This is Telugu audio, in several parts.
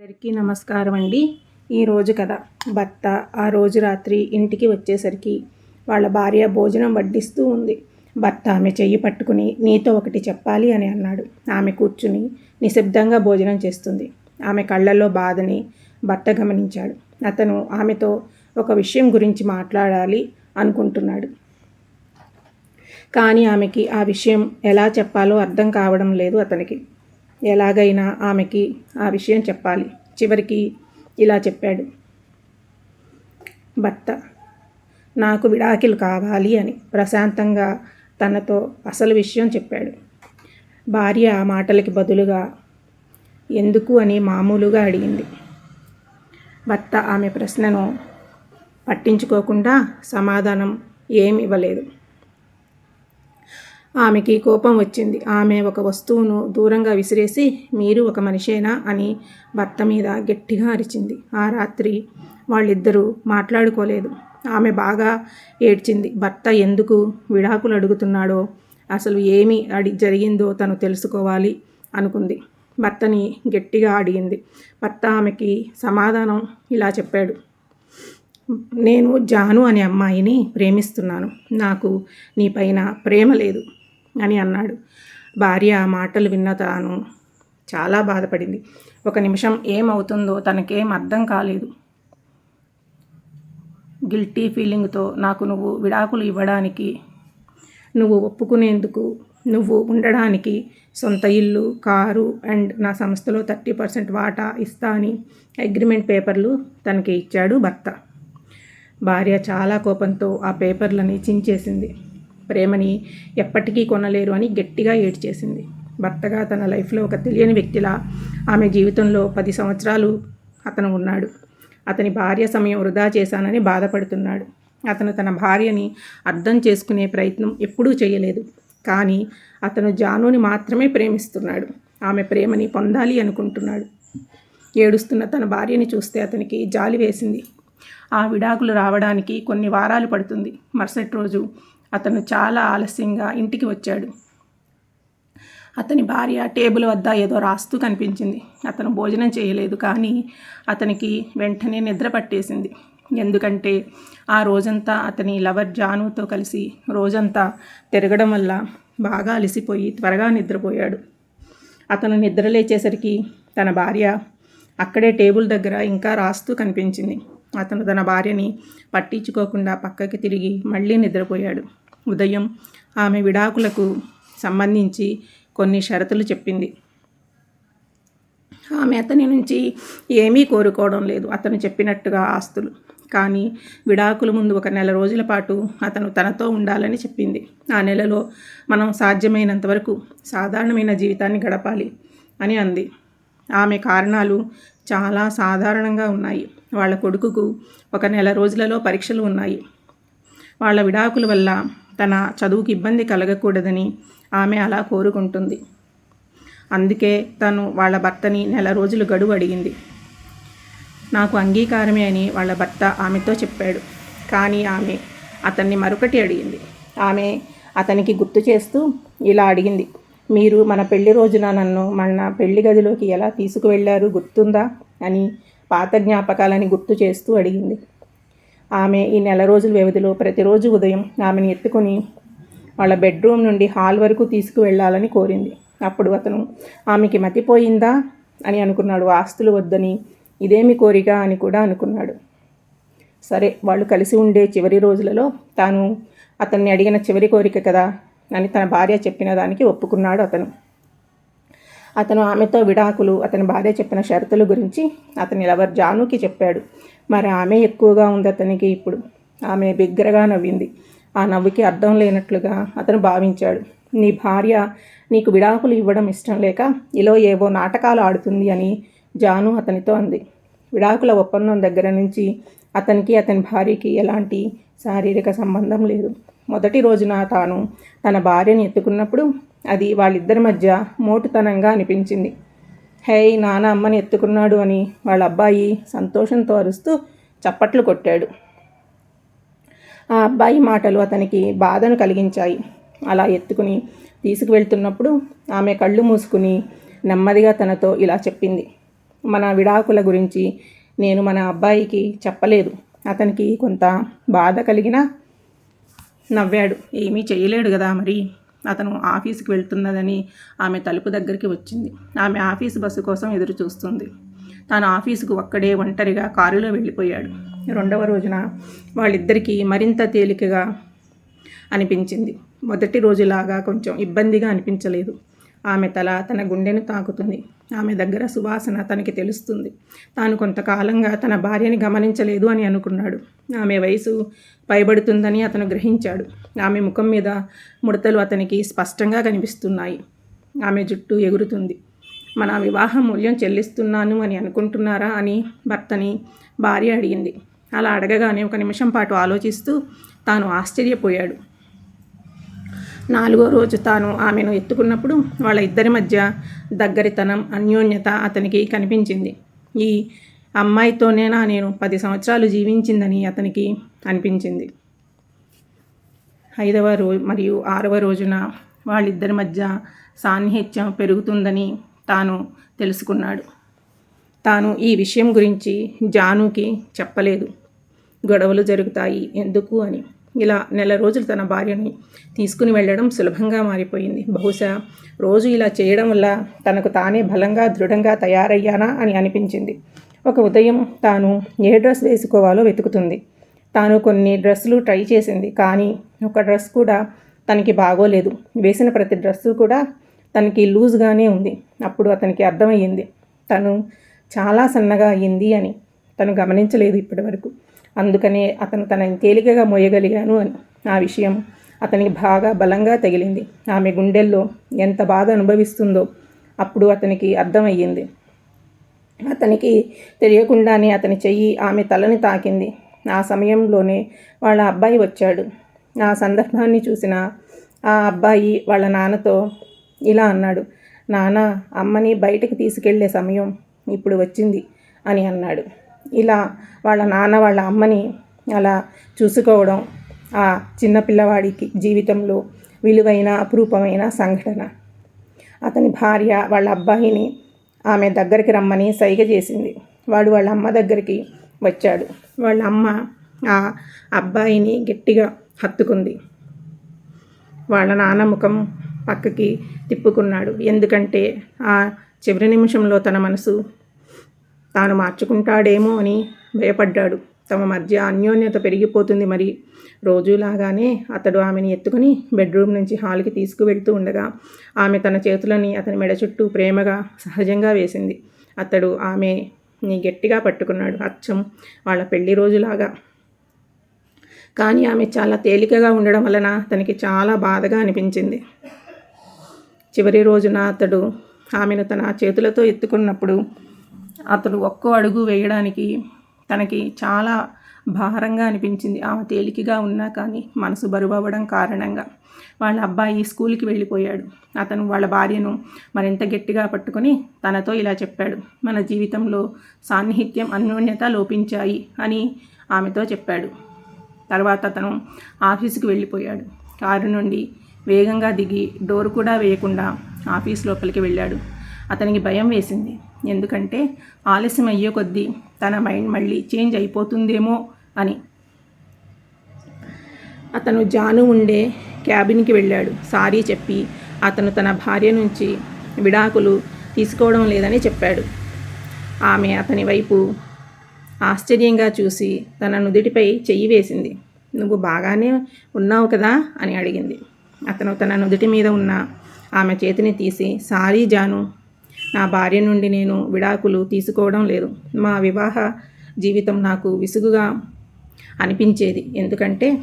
అందరికీ నమస్కారం అండి. ఈరోజు కథ భర్త ఆ రోజు రాత్రి ఇంటికి వచ్చేసరికి వాళ్ళ భార్య భోజనం వడ్డిస్తూ ఉంది. భర్త ఆమె చెయ్యి పట్టుకుని నీతో ఒకటి చెప్పాలి అని అన్నాడు. ఆమె కూర్చుని నిశ్శబ్దంగా భోజనం చేస్తుంది. ఆమె కళ్ళల్లో బాధని భర్త గమనించాడు. అతను ఆమెతో ఒక విషయం గురించి మాట్లాడాలి అనుకుంటున్నాడు. కానీ ఆమెకి ఆ విషయం ఎలా చెప్పాలో అర్థం కావడం లేదు అతనికి. ఎలాగైనా ఆమెకి ఆ విషయం చెప్పాలి. చివరికి ఇలా చెప్పాడు. భర్త నాకు విడాకిలు కావాలి అని ప్రశాంతంగా తనతో అసలు విషయం చెప్పాడు. భార్య ఆ మాటలకి బదులుగా ఎందుకు అని మామూలుగా అడిగింది. భర్త ఆమె ప్రశ్నను పట్టించుకోకుండా సమాధానం ఏమి ఇవ్వలేదు. ఆమెకి కోపం వచ్చింది. ఆమె ఒక వస్తువును దూరంగా విసిరేసి మీరు ఒక మనిషేనా అని భర్త మీద గట్టిగా అరిచింది. ఆ రాత్రి వాళ్ళిద్దరూ మాట్లాడుకోలేదు. ఆమె బాగా ఏడ్చింది. భర్త ఎందుకు విడాకులు అడుగుతున్నాడో అసలు ఏమి అడి జరిగిందో తను తెలుసుకోవాలి అనుకుంది. భర్తని గట్టిగా అడిగింది. భర్త ఆమెకి సమాధానం ఇలా చెప్పాడు. నేను జాను అనే అమ్మాయిని ప్రేమిస్తున్నాను. నాకు నీ పైన ప్రేమ లేదు. అని అన్నాడు. భార్య ఆ మాటలు విన్న తాను చాలా బాధపడింది. ఒక నిమిషం ఏమవుతుందో తనకేం అర్థం కాలేదు. గిల్టీ ఫీలింగ్తో నాకు నువ్వు విడాకులు ఇవ్వడానికి నువ్వు ఒప్పుకునేందుకు నువ్వు ఉండడానికి సొంత ఇల్లు కారు అండ్ నా సంస్థలో థర్టీ పర్సెంట్ వాటా ఇస్తా అని అగ్రిమెంట్ పేపర్లు తనకి ఇచ్చాడు భర్త. భార్య చాలా కోపంతో ఆ పేపర్లని చించేసింది. ప్రేమని ఎప్పటికీ కొనలేరు అని గట్టిగా ఏడ్చేసింది. భర్తగా తన లైఫ్లో ఒక తెలియని వ్యక్తిలా ఆమె జీవితంలో పది సంవత్సరాలు అతను ఉన్నాడు. అతని భార్య సమయం వృధా చేశానని బాధపడుతున్నాడు. అతను తన భార్యని అర్థం చేసుకునే ప్రయత్నం ఎప్పుడూ చేయలేదు. కానీ అతను జానుని మాత్రమే ప్రేమిస్తున్నాడు. ఆమె ప్రేమని పొందాలి అనుకుంటున్నాడు. ఏడుస్తున్న తన భార్యని చూస్తే అతనికి జాలి వేసింది. ఆ విడాకులు రావడానికి కొన్ని వారాలు పడుతుంది. మరుసటి రోజు అతను చాలా ఆలస్యంగా ఇంటికి వచ్చాడు. అతని భార్య టేబుల్ వద్ద ఏదో రాస్తూ కనిపించింది. అతను భోజనం చేయలేదు కానీ అతనికి వెంటనే నిద్ర పట్టేసింది. ఎందుకంటే ఆ రోజంతా అతని లవర్ జానుతో కలిసి రోజంతా తిరగడం వల్ల బాగా అలసిపోయి త్వరగా నిద్రపోయాడు. అతను నిద్ర లేచేసరికి తన భార్య అక్కడే టేబుల్ దగ్గర ఇంకా రాస్తూ కనిపించింది. అతను తన భార్యని పట్టించుకోకుండా పక్కకి తిరిగి మళ్ళీ నిద్రపోయాడు. ఉదయం ఆమె విడాకులకు సంబంధించి కొన్ని షరతులు చెప్పింది. ఆమె అతని నుంచి ఏమీ కోరుకోవడం లేదు. అతను చెప్పినట్టుగా ఆస్తులు. కానీ విడాకుల ముందు ఒక నెల రోజుల పాటు అతను తనతో ఉండాలని చెప్పింది. ఆ నెలలో మనం సాధ్యమైనంత వరకు సాధారణమైన జీవితాన్ని గడపాలి అని అంది. ఆమె కారణాలు చాలా సాధారణంగా ఉన్నాయి. వాళ్ళ కొడుకుకు ఒక నెల రోజులలో పరీక్షలు ఉన్నాయి. వాళ్ళ విడాకుల వల్ల తన చదువుకి ఇబ్బంది కలగకూడదని ఆమె అలా కోరుకుంటుంది. అందుకే తను వాళ్ళ భర్తని నెల రోజులు గడువు అడిగింది. నాకు అంగీకారమే అని వాళ్ళ భర్త ఆమెతో చెప్పాడు. కానీ ఆమె అతన్ని మరొకటి అడిగింది. ఆమె అతనికి గుర్తు చేస్తూ ఇలా అడిగింది. మీరు మన పెళ్ళి రోజున నన్ను మన పెళ్ళి గదిలోకి ఎలా తీసుకువెళ్ళారు? గుర్తుందా? అని పాత జ్ఞాపకాలని గుర్తు చేస్తూ అడిగింది. ఆమె ఈ నెల రోజుల వ్యవధిలో ప్రతిరోజు ఉదయం ఆమెను ఎత్తుకొని వాళ్ళ బెడ్రూమ్ నుండి హాల్ వరకు తీసుకువెళ్ళాలని కోరింది. అప్పుడు అతను ఆమెకి మతిపోయిందా అని అనుకున్నాడు. ఆస్తులు వద్దని ఇదేమి కోరిక? అని కూడా అనుకున్నాడు. సరే వాళ్ళు కలిసి ఉండే చివరి రోజులలో తాను అతన్ని అడిగిన చివరి కోరిక కదా? అని తన భార్య చెప్పిన దానికి ఒప్పుకున్నాడు అతను. అతను ఆమెతో విడాకులు అతని భార్య చెప్పిన షరతుల గురించి అతని లవర్ జానుకి చెప్పాడు. మరి ఆమె ఎక్కువగా ఉంది అతనికి ఇప్పుడు. ఆమె బిగ్గరగా నవ్వింది. ఆ నవ్వుకి అర్థం లేనట్లుగా అతను భావించాడు. నీ భార్య నీకు విడాకులు ఇవ్వడం ఇష్టం లేక ఇలా ఏవో నాటకాలు ఆడుతుంది అని జాను అతనితో అంది. విడాకుల ఒప్పందం దగ్గర నుంచి అతనికి అతని భార్యకి ఎలాంటి శారీరక సంబంధం లేదు. మొదటి రోజున తాను తన భార్యని ఎత్తుకున్నప్పుడు అది వాళ్ళిద్దరి మధ్య మోటుతనంగా అనిపించింది. హే నాన్న అమ్మని ఎత్తుకున్నాడు అని వాళ్ళ అబ్బాయి సంతోషంతో అరుస్తూ చప్పట్లు కొట్టాడు. ఆ అబ్బాయి మాటలు అతనికి బాధను కలిగించాయి. అలా ఎత్తుకుని తీసుకువెళ్తున్నప్పుడు ఆమె కళ్ళు మూసుకుని నెమ్మదిగా తనతో ఇలా చెప్పింది. మన విడాకుల గురించి నేను మన అబ్బాయికి చెప్పలేదు. అతనికి కొంత బాధ కలిగిన నవ్వాడు. ఏమీ చేయలేడు కదా మరి? అతను ఆఫీస్కి వెళ్తున్నదని ఆమె తలుపు దగ్గరికి వచ్చింది. ఆమె ఆఫీసు బస్సు కోసం ఎదురు చూస్తుంది. తాను ఆఫీసుకు ఒక్కడే ఒంటరిగా కారులో వెళ్ళిపోయాడు. రెండవ రోజున వాళ్ళిద్దరికీ మరింత తేలికగా అనిపించింది. మొదటి రోజులాగా కొంచెం ఇబ్బందిగా అనిపించలేదు. ఆమె తల తన గుండెను తాకుతుంది. ఆమె దగ్గర సువాసన తనకి తెలుస్తుంది. తాను కొంతకాలంగా తన భార్యని గమనించలేదు అని అనుకున్నాడు. ఆమె వయసు పైబడుతుందని అతను గ్రహించాడు. ఆమె ముఖం మీద ముడతలు అతనికి స్పష్టంగా కనిపిస్తున్నాయి. ఆమె జుట్టు ఎగురుతుంది. మన వివాహ మూల్యం చెల్లిస్తున్నాను అని అనుకుంటున్నారా అని భర్తని భార్య అడిగింది. అలా అడగగానే ఒక నిమిషం పాటు ఆలోచిస్తూ తాను ఆశ్చర్యపోయాడు. నాలుగో రోజు తాను ఆమెను ఎత్తుకున్నప్పుడు వాళ్ళ ఇద్దరి మధ్య దగ్గరితనం అన్యోన్యత అతనికి కనిపించింది. ఈ అమ్మాయితోనేనా నేను పది సంవత్సరాలు జీవించిందని అతనికి అనిపించింది. ఐదవ రోజు మరియు ఆరవ రోజున వాళ్ళిద్దరి మధ్య సాన్నిహిత్యం పెరుగుతుందని తాను తెలుసుకున్నాడు. తాను ఈ విషయం గురించి జానుకి చెప్పలేదు. గొడవలు జరుగుతాయి ఎందుకు అని. ఇలా నెల రోజులు తన భార్యని తీసుకుని వెళ్ళడం సులభంగా మారిపోయింది. బహుశా రోజు ఇలా చేయడం వల్ల తనకు తానే బలంగా దృఢంగా తయారయ్యానా అని అనిపించింది. ఒక ఉదయం తాను ఏ డ్రెస్ వేసుకోవాలో వెతుకుతుంది. తాను కొన్ని డ్రెస్సులు ట్రై చేసింది. కానీ ఒక డ్రెస్ కూడా తనకి బాగోలేదు. వేసిన ప్రతి డ్రెస్సు కూడా తనకి లూజ్గానే ఉంది. అప్పుడు అతనికి అర్థమయ్యింది. తను చాలా సన్నగా అయ్యింది అని. తను గమనించలేదు ఇప్పటివరకు. అందుకనే అతను తనని తేలికగా మోయగలిగాను అని. ఆ విషయం అతనికి బాగా బలంగా తగిలింది. ఆమె గుండెల్లో ఎంత బాధ అనుభవిస్తుందో అప్పుడు అతనికి అర్థమయ్యింది. అతనికి తెలియకుండానే అతని చెయ్యి ఆమె తలని తాకింది. ఆ సమయంలోనే వాళ్ళ అబ్బాయి వచ్చాడు. ఆ సందర్భాన్ని చూసిన ఆ అబ్బాయి వాళ్ళ నాన్నతో ఇలా అన్నాడు నాన్న అమ్మని బయటకు తీసుకెళ్ళే సమయం ఇప్పుడు వచ్చింది అని అన్నాడు. ఇలా వాళ్ళ నాన్న వాళ్ళ అమ్మని అలా చూసుకోవడం ఆ చిన్నపిల్లవాడికి జీవితంలో విలువైన అపురూపమైన సంఘటన. అతని భార్య వాళ్ళ అబ్బాయిని ఆమె దగ్గరికి రమ్మని సైగ చేసింది. వాడు వాళ్ళ అమ్మ దగ్గరికి వచ్చాడు. వాళ్ళ అమ్మ ఆ అబ్బాయిని గట్టిగా హత్తుకుంది. వాళ్ళ నాన్న ముఖం పక్కకి తిప్పుకున్నాడు. ఎందుకంటే ఆ చివరి నిమిషంలో తన మనసు తాను మార్చుకుంటాడేమో అని భయపడ్డాడు. తమ మధ్య అన్యోన్యత పెరిగిపోతుంది మరి. రోజులాగానే అతడు ఆమెని ఎత్తుకుని బెడ్రూమ్ నుంచి హాల్కి తీసుకువెళ్తూ ఉండగా ఆమె తన చేతులని అతని మెడ చుట్టూ ప్రేమగా సహజంగా వేసింది. అతడు ఆమెని గట్టిగా పట్టుకున్నాడు. అచ్చం! వాళ్ళ పెళ్ళి రోజులాగా. కానీ ఆమె చాలా తేలికగా ఉండడం వలన తనకి చాలా బాధగా అనిపించింది. చివరి రోజున అతడు ఆమెను తన చేతులతో ఎత్తుకున్నప్పుడు అతడు ఒక్కో అడుగు వేయడానికి తనకి చాలా భారంగా అనిపించింది. ఆమె తేలికగా ఉన్నా కానీ మనసు బరువవ్వడం కారణంగా. వాళ్ళ అబ్బాయి స్కూల్కి వెళ్ళిపోయాడు. అతను వాళ్ళ భార్యను మరింత గట్టిగా పట్టుకొని తనతో ఇలా చెప్పాడు. మన జీవితంలో సాన్నిహిత్యం అన్యోన్యత లోపించాయి అని ఆమెతో చెప్పాడు. తర్వాత అతను ఆఫీసుకి వెళ్ళిపోయాడు. కారు నుండి వేగంగా దిగి డోర్ కూడా వేయకుండా ఆఫీస్ లోపలికి వెళ్ళాడు. అతనికి భయం వేసింది. ఎందుకంటే ఆలస్యం అయ్యే కొద్దీ తన మైండ్ మళ్ళీ చేంజ్ అయిపోతుందేమో అని. అతను జాను ఉండే క్యాబిన్కి వెళ్ళాడు. సారీ చెప్పి అతను తన భార్య నుంచి విడాకులు తీసుకోవడం లేదని చెప్పాడు. ఆమె అతని వైపు ఆశ్చర్యంగా చూసి తన నుదుటిపై చెయ్యి వేసింది. నువ్వు బాగానే ఉన్నావు కదా? అని అడిగింది. అతను తన నుదుటి మీద ఉన్న ఆమె చేతిని తీసి సారీ జాను నా భార్య నుండి నేను విడాకులు తీసుకోవడం లేదు. మా వివాహ జీవితం నాకు విసుగుగా అనిపించేది. ఎందుకంటే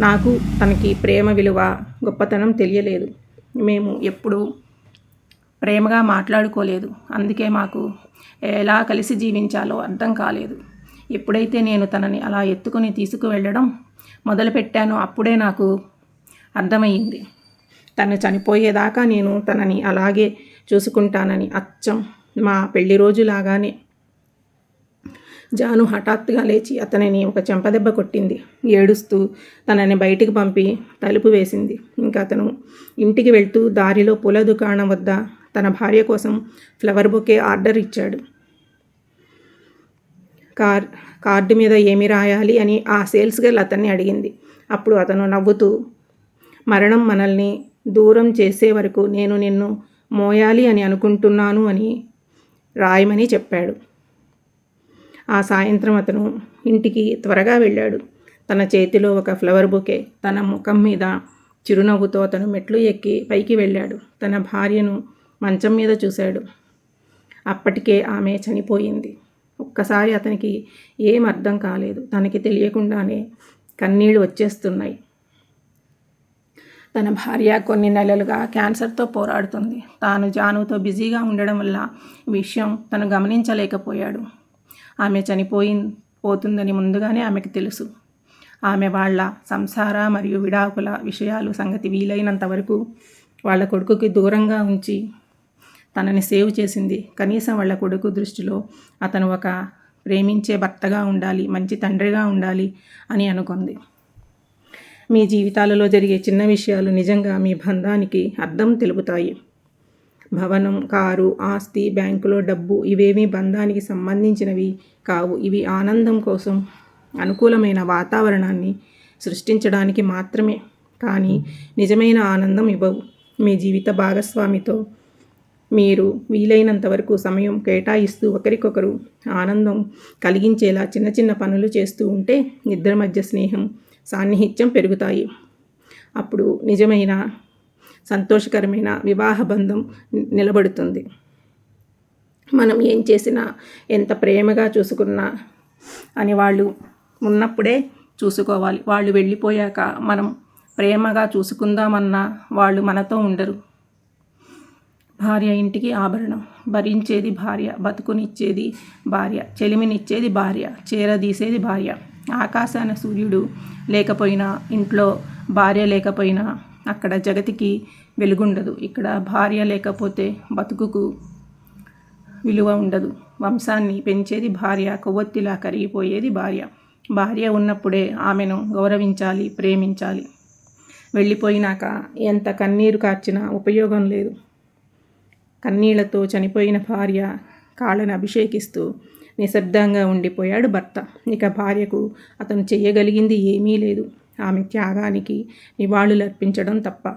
నాకు తనకి ప్రేమ విలువ గొప్పతనం తెలియలేదు. మేము ఎప్పుడూ ప్రేమగా మాట్లాడుకోలేదు. అందుకే మాకు ఎలా కలిసి జీవించాలో అర్థం కాలేదు. ఎప్పుడైతే నేను తనని అలా ఎత్తుకుని తీసుకువెళ్ళడం మొదలుపెట్టానో అప్పుడే నాకు అర్థమయ్యింది. తను చనిపోయేదాకా నేను తనని అలాగే చూసుకుంటానని అచ్చం మా పెళ్ళి రోజులాగానే. జాను హఠాత్తుగా లేచి అతనిని ఒక చెంపదెబ్బ కొట్టింది. ఏడుస్తూ తనని బయటికి పంపి తలుపు వేసింది. ఇంకా అతను ఇంటికి వెళ్తూ దారిలో పూల దుకాణం వద్ద తన భార్య కోసం ఫ్లవర్ బొకే ఆర్డర్ ఇచ్చాడు. కార్ కార్డు మీద ఏమి రాయాలి అని ఆ సేల్స్ గర్ల్ అతన్ని అడిగింది. అప్పుడు అతను నవ్వుతూ మరణం మనల్ని దూరం చేసే వరకు నేను నిన్ను మోయాలి అని అనుకుంటున్నాను అని రాయమని చెప్పాడు. ఆ సాయంత్రం అతను ఇంటికి త్వరగా వెళ్ళాడు. తన చేతిలో ఒక ఫ్లవర్ బుకే తన ముఖం మీద చిరునవ్వుతో అతను మెట్లు ఎక్కి పైకి వెళ్ళాడు. తన భార్యను మంచం మీద చూశాడు. అప్పటికే ఆమె చనిపోయింది. ఒక్కసారి అతనికి ఏం అర్థం కాలేదు. తనకి తెలియకుండానే కన్నీళ్ళు వచ్చేస్తున్నాయి. తన భార్య కొన్ని నెలలుగా క్యాన్సర్తో పోరాడుతుంది. తాను జానుతో బిజీగా ఉండడం వల్ల విషయం తను గమనించలేకపోయాడు. ఆమె చనిపోయి పోతుందని ముందుగానే ఆమెకు తెలుసు. ఆమె వాళ్ళ సంసార మరియు విడాకుల విషయాలు సంగతి వీలైనంత వరకు వాళ్ళ కొడుకుకి దూరంగా ఉంచి తనని సేవ్ చేసింది. కనీసం వాళ్ళ కొడుకు దృష్టిలో అతను ఒక ప్రేమించే భర్తగా ఉండాలి మంచి తండ్రిగా ఉండాలి అని అనుకుంది. మీ జీవితాలలో జరిగే చిన్న విషయాలు నిజంగా మీ బంధానికి అర్థం తెలుపుతాయి. భవనం కారు ఆస్తి బ్యాంకులో డబ్బు ఇవేమీ బంధానికి సంబంధించినవి కావు. ఇవి ఆనందం కోసం అనుకూలమైన వాతావరణాన్ని సృష్టించడానికి మాత్రమే. కానీ నిజమైన ఆనందం ఇవ్వవు. మీ జీవిత భాగస్వామితో మీరు వీలైనంత వరకు సమయం కేటాయిస్తూ ఒకరికొకరు ఆనందం కలిగించేలా చిన్న చిన్న పనులు చేస్తూ ఉంటే నిద్ర మధ్య స్నేహం సాన్నిహిత్యం పెరుగుతాయి. అప్పుడు నిజమైన సంతోషకరమైన వివాహ బంధం నిలబడుతుంది. మనం ఏం చేసినా ఎంత ప్రేమగా చూసుకున్నా అని వాళ్ళు ఉన్నప్పుడే చూసుకోవాలి. వాళ్ళు వెళ్ళిపోయాక మనం ప్రేమగా చూసుకుందామన్నా వాళ్ళు మనతో ఉండరు. భార్య ఇంటికి ఆభరణం. భరించేది భార్య బతుకునిచ్చేది భార్య చెలిమినిచ్చేది భార్య చీరదీసేది భార్య. ఆకాశాన సూర్యుడు లేకపోయినా ఇంట్లో భార్య లేకపోయినా అక్కడ జగతికి వెలుగుండదు. ఇక్కడ భార్య లేకపోతే బతుకుకు విలువ ఉండదు. వంశాన్ని పెంచేది భార్య కొవ్వొత్తిలా కరిగిపోయేది భార్య. భార్య ఉన్నప్పుడే ఆమెను గౌరవించాలి ప్రేమించాలి. వెళ్ళిపోయినాక ఎంత కన్నీరు కార్చినా ఉపయోగం లేదు. కన్నీళ్ళతో చనిపోయిన భార్య కాళ్ళను అభిషేకిస్తూ నిశ్శబ్దంగా ఉండిపోయాడు భర్త. ఇక భార్యకు అతను చేయగలిగింది ఏమీ లేదు. ఆమె త్యాగానికి నివాళులర్పించడం తప్ప.